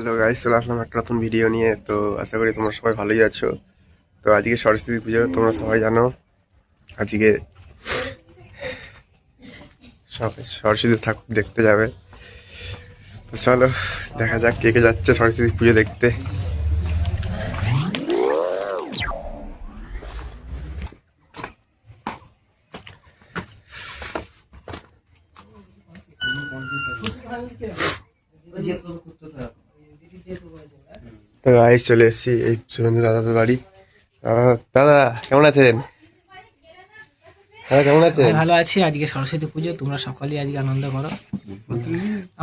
Hello guys চলে আসলাম একটা নতুন ভিডিও নিয়ে। তো আশা করি তোমরা সবাই ভালোই আছো। তো আজকে সরস্বতী পুজো, তোমরা সবাই জানো। আজকে সবাই সরস্বতী ঠাকুর দেখতে যাবে। তো চলো, দেখা যাক কে কে যাচ্ছে সরস্বতী পুজো দেখতে। তো গাইস চলে এসেছি এই শুভেন্দু দাদাদের বাড়ি। দাদা কেমন আছেন? দাদা কেমন আছেন? ভালো আছি আজকে সরস্বতী পুজো তোমরা সকলেই আজকে আনন্দ করো।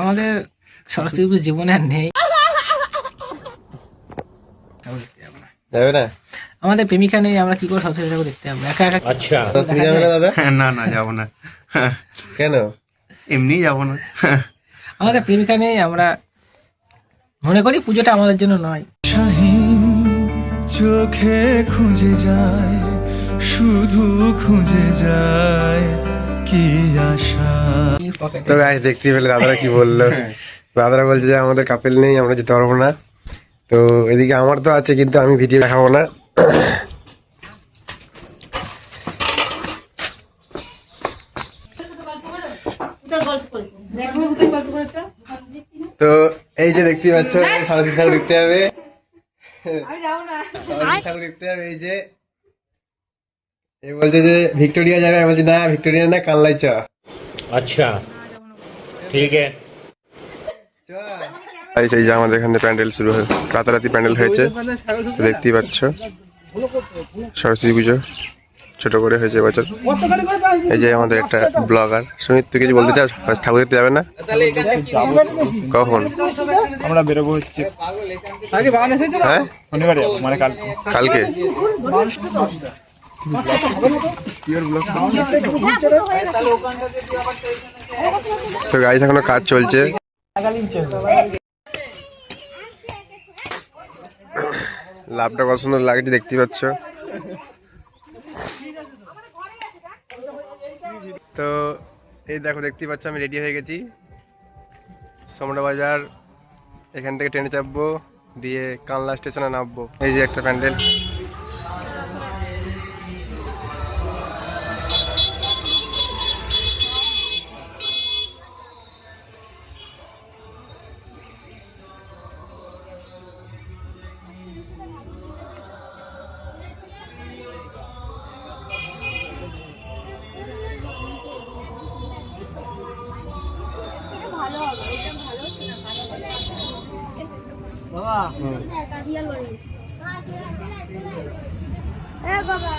আমাদের সরস্বতী পুজো জীবনে আর নেই। যাব না। যাবে না আমাদের প্রেমিকা নেই আমরা কি করে সরস্বতী ঠাকুর দেখতে যাব? একা একা আচ্ছা। তুমি যাবে না দাদা? না না যাব না। কেন? এমনি যাব না। আমাদের প্রেমিকা নেই আমরা মনে করি পুজোটা আমাদের জন্য নয়। শাহীন চোখে খুঁজে যায় শুধু খুঁজে যায় কি আশা। তো গাইস দেখতে পেলে দাদারা কি বলল? দাদারা বলছে যে আমাদের কাপেল নেই আমরা যেতে পারব না। তো এদিকে আমার তো আছে কিন্তু আমি ভিডিও দেখাবো না। তো এই যে দেখতে পাচ্ছ সরস্বতী ঠাকুর দেখতে হবে। সরস্বতী দেখতে হবে এই যে। বলছে যে ভিক্টোরিয়া বলছি না ভিক্টোরিয়া না চ। আচ্ছা ঠিক এই যে আমাদের এখানে প্যান্ডেল শুরু রাতারাতি প্যান্ডেল হয়েছে। দেখতেই পাচ্ছ। সরস্বতী পুজো। ছোট করে হয়েছে এবছর এই যে আমাদের একটা ব্লগার। সুমিত তুই কিছু বলতে চাস? ঠাকুর দেখতে যাবে না? কখন? আমরা বেরোবো হচ্ছে। হ্যাঁ? মানে কাল কালকে? তো গাড়ি এখনও কাজ চলছে। লাভটা কত সুন্দর লাগছে দেখতে পাচ্ছ? তো এই দেখো, দেখতেই পাচ্ছ, আমি রেডি হয়ে গেছি। সমরা বাজার, এখান থেকে ট্রেনে চাপবো, দিয়ে কানলা স্টেশনে নামবো। এই যে একটা প্যান্ডেল। বাবা।